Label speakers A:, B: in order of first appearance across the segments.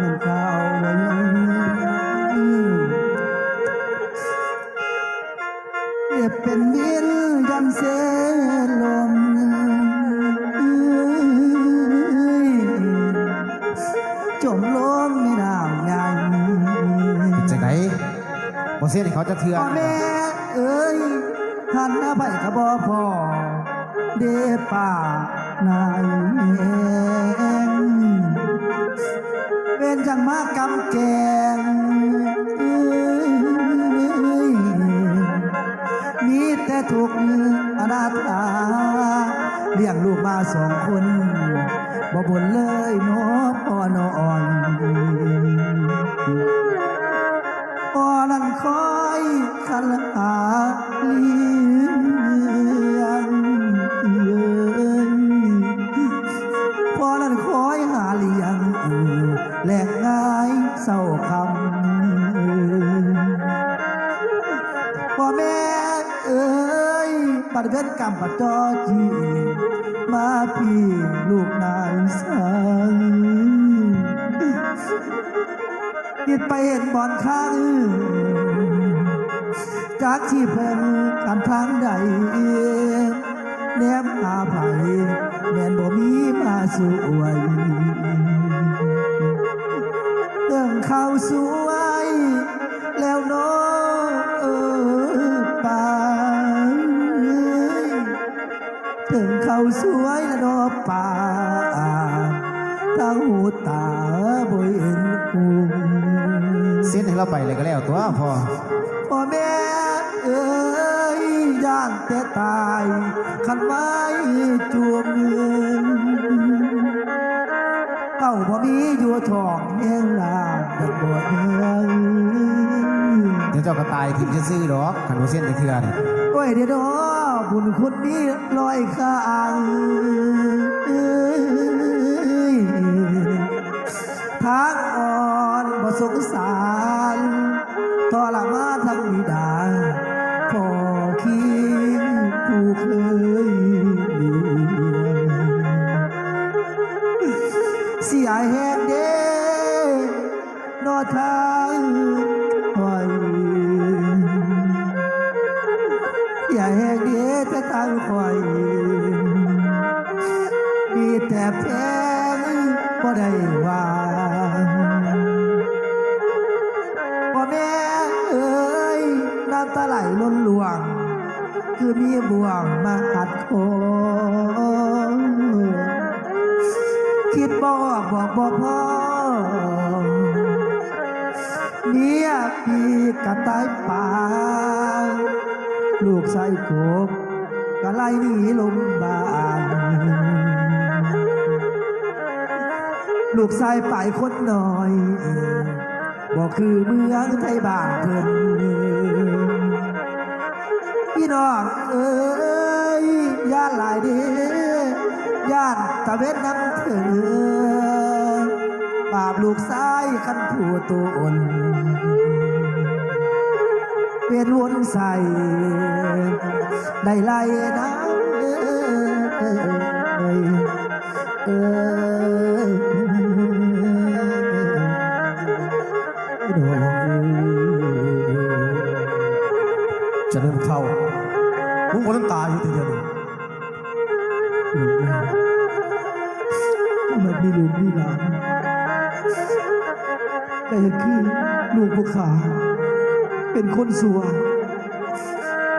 A: ลูกค้าแม่นข้าวไว้เรียบเป็นวินยันเสลมจมลงไม่น้ำยัง
B: จากไหนบ่เสียให้เขาจะเถื่อ
A: พ่อแม่เอ้ยหันหน้าไปกระบอพ่อเดป่านายเอง เวนจังมากกำแกงมีแต่ถูกอนาถาเลี้ยงลูกมาสองคนบ่บ่นเลยเน้อพ่อนอ่อนพอนั่นคอยคันหา ดเงินกำปัดจอจีมาพี่ลูกนายสังคิดไปเห็นบอนข้างจากที่เพิ่นกันทางใดแนมหาไผแม่นบ่มีมาสู่อวยเรื่องข้าวส เก้าพ่อมีอยู่ทองเองล่ะดักบวชเมือง
B: เดี๋ยวเจ้าก็ตายทิมซื่อๆดอกขันบ่เสียให้เถื่อนี่
A: โอ้ยเดี๋ยวเนาะบุญคุณนี้ลอยข้างเอ้ยทางอ่อนบ่สงสาร ไหลล้นหลวง คือมีบ่วงมาขัดคอคิดบอกบอกบอกพ่อเนี่ยพี่กระต่ายป่าลูกชายกบกะไล่หนีลมบานลูกชายฝ่ายคนน้อยบอกคือเมืองไทยบ้านเพิ่น พี่น้องเอ้ยย่านหลายด้ย่านตะเวนน้ำถึงบาปลูกชายคันผู้ตัวอ่นเป็นวนใส่ได้ไล่นะเอ้ยเอ้ย
C: มึงบ่ต้องตายอยู่ทีเดียวนี่
A: ทำไมมีลูกมีหลานแต่ยังคือลูกผู้ขา เป็นคนสัว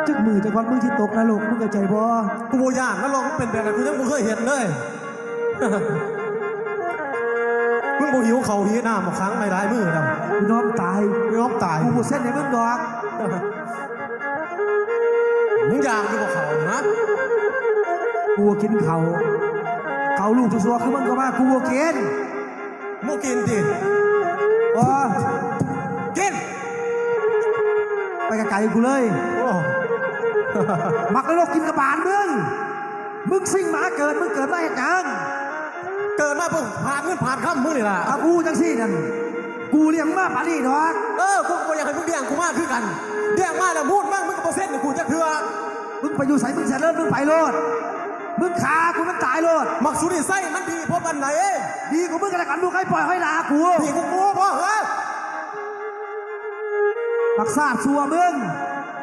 A: จักมือจากวันมือที่ตกนรกมึงเข้าใจบ่
C: กูโบย่านแล้วลองเป็นแบบนั้นกูยังบ่เคยเห็นเลย มึงบ่หิวเขาวหิวน้ำมาครั้งหลายๆมื้อแล้ว
A: กูน้อมตาย
C: มึงยอมตาย
A: กูบ่เส้นในมึงดอก
C: มึงอยากอยู่กับเขานะ
A: กูบ่กินเขา เขาลูกสัวๆคือมึงก็มากูบ่กิน
C: มึงกินดิ
A: อ๋อ
C: กิน
A: ไปไกลๆกูเลย
C: โอ้
A: มักนรกกินกระบาลมึง มึงสิ่งหมาเกิดมึงเกิดมาเหตุการณ์
C: เกิดมามาเพื่อผ่านเงินผ่านข้ามมึงนี่ล่ะ
A: อากูจังซี่นั่นกูเลี้ยงมาปานนี้ดอก
C: เออกูก็อยากให้มึงเลี้ยงกูมากคือกัน เลี้ยงมาแล้วมูดมากมึงก็เปอร์เซ็นต์ให้กูจะเถื่อ
A: มึงไปอยู่ใส่มึงเสร็จแล้วมึงไปโลดมึงขากูมันตายโลด
C: มักสุดที่ไส้มันดีเพราะปันไหน
A: ดีกว่ามึงกันแล้วกันมึงให้ปล่อยให้ด่ากู
C: ดีกูกูพ่อเหรอ
A: รักษาสัวมึง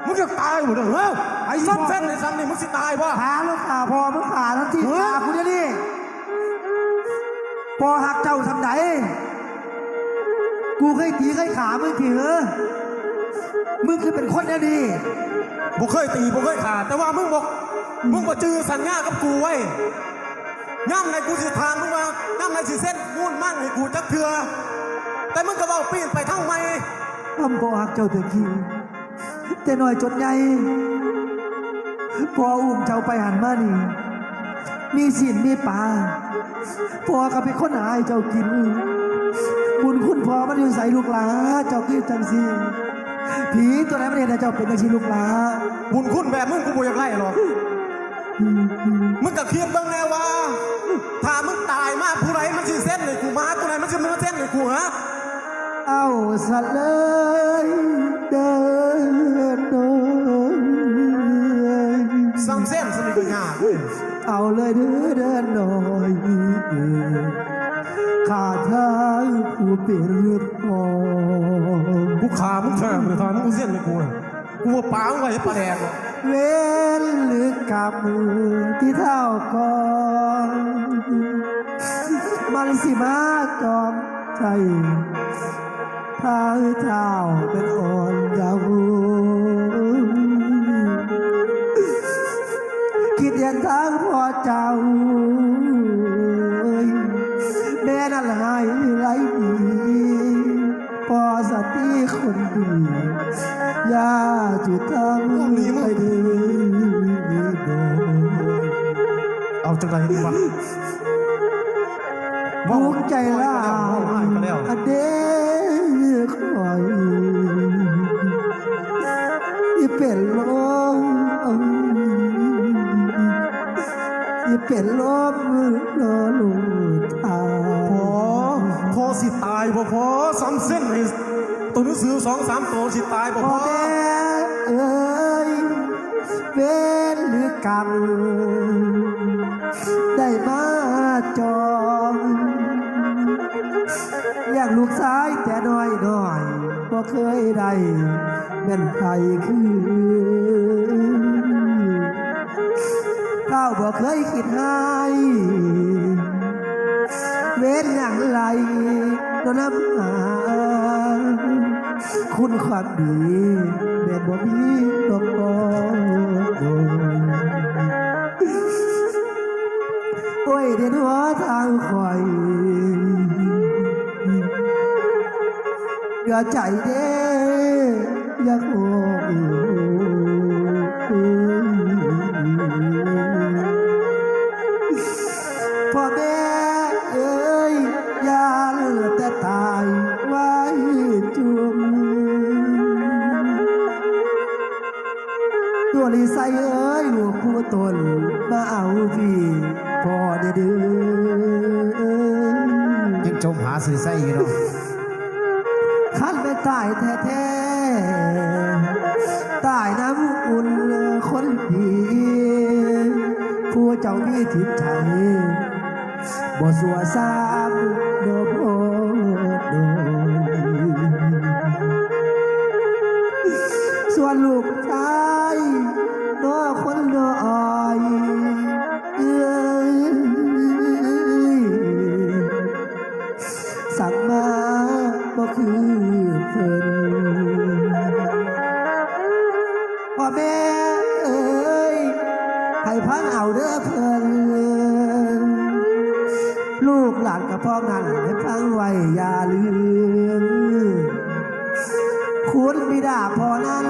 C: มึงจะตายหมดเลยเหรอ
A: ไอ้
C: ไอ้
A: พ่
C: ซ้
A: อำ
C: เส้นในซ้ำนี่มึงสิตายป่ะ
A: ขาแล้วขาพอมึงขาทันที
C: เฮ้ย
A: ขากูเนี่ยนี่พอหักเจ้าทำไหนกูเคยตีเคยขามึงทีเหรอ มึงคือเป็นคนเนี่ยดี
C: บ่เคยตีบ่เคยขาดแต่ว่ามึงบอกมึงบ่จือสัญญากับกูไว้ย่ำในกูสิทางมึงว่าย่ำในสิเส้นมูนมั่งให้กูจักเถื่อแต่มึงก็เบาปีนไปทั้งไม่
A: พ่อพอหักเจ้าเถอะคิวแต่หน่อยจนใหญ่พออุ้มเจ้าไปหันมานี่ มีสินมีปลาพอก็เป็นคนหาให้เจ้ากิน บุญคุณพอมันอยู่ใส่ลูกหลาเจ้าคือจังสี ผีตัวไหนมันเห็นให้เจ้าเป็นจังสีลูกหลา
C: บุญคุณแบบมึงกูบ่อยากไล่หรอกมึงก็เครียดเบ้างแน่ว่า ถ้ามึงตายมากผู้ใดมันสิเส้นให้กูมาผู้ใดมันสิมือเส้นให้กูฮะ
A: เอาสัตว์เลยเดินโดย
C: ซ้ำเส้นสนิทกันยากเว้ย
A: เอาเลยเดินเดินหน่อยขาดทางผู้เป็นพอ
C: กู ขามึงแทงเลยทอนมึงเส้นให้กูอะกูว่าปามึงไว้ให้ปลาแดง
A: เว้นหรือกำมือที่เท่าก่อน มันสิมาจอมใจทาเท้าเป็นอ่อนเยาวคิดเห็นทางพ่อเจ้า คนดีอย่าจุดทางไปเดือ
C: เอาจังไรดีวะ
A: บุกใจลา
C: ว่าวก็แล้ว
A: อเดคอยที่เป็นลมที่เป็นลมรอลูกทา
C: พอพอสิตายพอพอซ้ำเส้นให้ ตัวหนังสือสองสามตัวสิตายพอ
A: พ่อแม่เอ้ยเว้นหรือกรรมได้มาจองอยางลูกซ้ายแต่น้อยน้อยบ่เคยได้แม่นใครคือเท่าบ่เคยคิดให้เว้นอย่างไรโดนน้ำหา คุณความดีแม่นบ่มีต้องบอกโอ้ยเดินหัวทางคอยอย่าใจเด้ ลีไซเอ้ยลูกผู้ตนมาเอาพี่พ่อเด้อเด้อ
B: ยังจมหาสื่อไส้อยู่เนาะ
A: ขันไปตายแท้ๆตายน้ำอุ่นคนดีผู้เจ้ามีทิพย์ใจบ่สัวซ้ำโดโพโดส่วนลูก คือเพิ่นพ่อแม่เอ้ยให้พังเอาเด้อเพิ่นลูกหลานกับพ่อนั้นให้พังไว้อย่าลืมคุณบิดาพ่อนั้น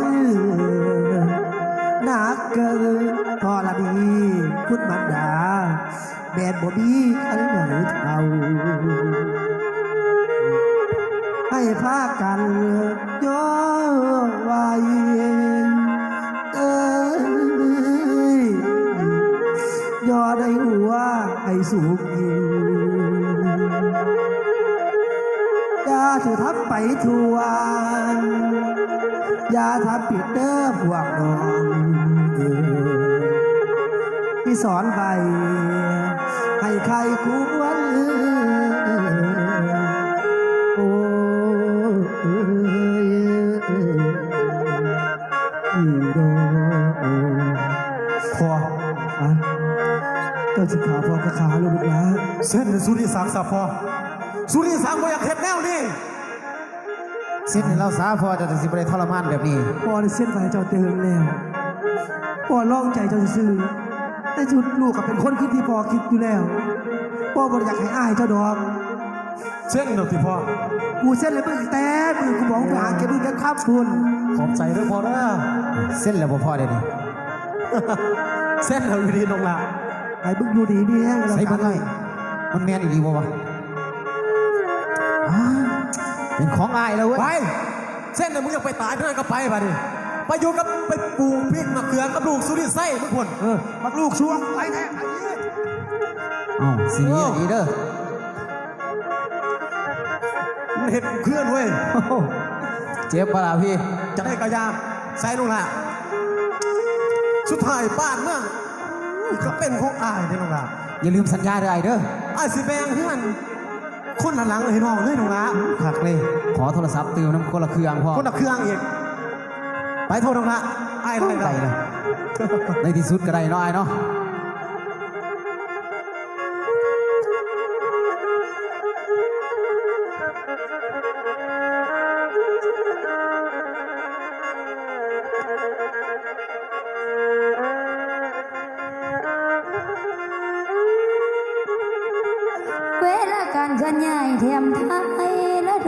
A: หนักเกินพ่อละดีคุณมันดาแม่นบ่มีอันไหนเท่า ให้พากันย้อนไว้เออยยอได้หัวให้สูงยินอย่าถูทับไปทวนอย่าทับปิดเด้อพวกน้องที่สอนไปให้ใครคุ้น จ้าสิขาพอกระขาลูกนะ
C: เส้นในสุริสังสับพอสุริสังบ่อยากเห็ดแนวนี่
B: เส้นให้เราซาพอจะสิบ่ได้ทรมานแบบนี้
A: พ่อได้เส้นไฟเจ้าเตือนแล้วพ่อล่องใจเจ้าซื่อๆแต่ชุดลูกกับเป็นคนคิดที่พ่อคิดอยู่แล้วพ่อบ่ได้อยากให้อายเจ้าดอก
C: เส้นเดียวที่พอ
A: กูเส้นเลยมึงแต่มึงกูบอกไปหาเก็บมึงกันครับคุณ
C: ขอบใจด้วยพอนะ
B: เส้นแล้วบ่พอเดี๋ยวนี้
C: เส้นเราอยู่ดีลงละ
A: ให้มึงอยู่ดีมีแห้งแล้ว
B: ใส่
A: กั
B: เบิ่
A: น
B: งเลยมันแม่นอีหลีบ่วะอ้าเป็นของอายแล้วเว้ย
C: ไป เส้นน่ะมึงอยากไปตายที่นั่นก็ไปไปดิไปอยู่กับไปปลูกพริกมะเขือกับลูกสุริไส้มึงคน
A: เออมักลูกช่วงไปแท้ไปเอ้ย
B: อ้าวสิมีอะไรดีเด้อ
C: มันเห็นเพื่อนเว้ย
B: โอ้โหเจ็บปะล่ะพี่
C: จะได้กระยาใส่ลงละสุดท้ายบ้านเมือง ก็เป็นของอายเนี่ยลงละ
B: อย่าลืมสัญญาเด้อไอ้เด้อ
C: อายสิแบงเพื่อนคนละหลังเลยน้องเลยลงละ
B: คักเลย ขอโทรศัพท์ติวน้ำคนละเครื่องพ่อ
C: คนละเครื่องอีกไปโทษลงละอาย
B: ไป
C: อะไร
B: เล
C: ละ
B: ยในที่สุดก็ได้เนาะไอ้เนาะ